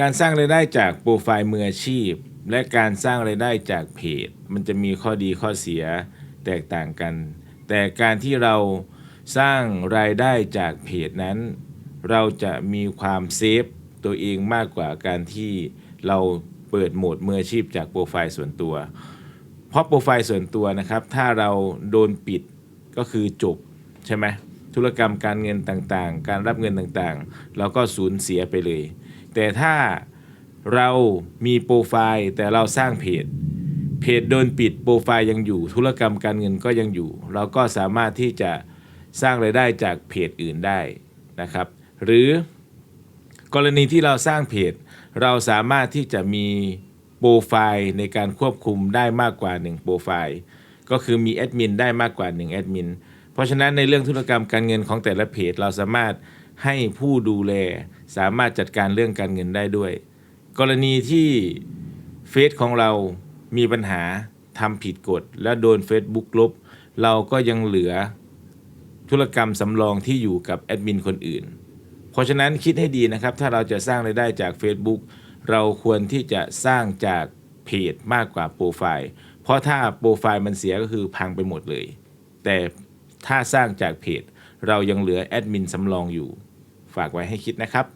การสร้างรายได้จากโปรไฟล์มืออาชีพ และการสร้างรายได้จากเพจ มันจะมีข้อดีข้อเสียแตกต่างกัน แต่การที่เราสร้างรายได้จากเพจนั้น เราจะมีความเซฟตัวเองมากกว่าการที่เราเปิดโหมดมืออาชีพจากโปรไฟล์ส่วนตัว เพราะโปรไฟล์ส่วนตัวนะครับ ถ้าเราโดนปิดก็คือจบใช่ไหมธุรกรรมการเงินต่างๆ การรับเงินต่างๆ เราก็สูญเสียไปเลย แต่ถ้าเรามีโปรไฟล์แต่เราสร้างเพจ เพจโดนปิดโปรไฟล์ยังอยู่ธุรกรรมการเงินก็ยังอยู่ เราก็สามารถที่จะสร้างรายได้จากเพจอื่นได้นะครับ หรือกรณีที่เราสร้างเพจ เราสามารถที่จะมีโปรไฟล์ในการควบคุมได้มากกว่า 1 โปรไฟล์ ก็คือมีแอดมินได้มากกว่า 1 แอดมิน เพราะฉะนั้นในเรื่องธุรกรรมการเงินของแต่ละเพจ เราสามารถ ให้ผู้ดูแลสามารถจัดการเรื่องการเงินได้ด้วย กรณีที่เฟซของเรามีปัญหาทำผิดกฎ และโดน Facebook ลบ เราก็ยังเหลือธุรกรรมสำรองที่อยู่กับแอดมินคนอื่น เพราะฉะนั้นคิดให้ดีนะครับ ถ้าเราจะสร้างรายได้จาก Facebook เราควรที่จะสร้างจากเพจมากกว่าโปรไฟล์ เพราะถ้าโปรไฟล์มันเสียก็คือพังไปหมดเลย แต่ถ้าสร้างจากเพจ เรายังเหลือแอดมินสำรองอยู่ ฝากไว้ให้คิดนะครับ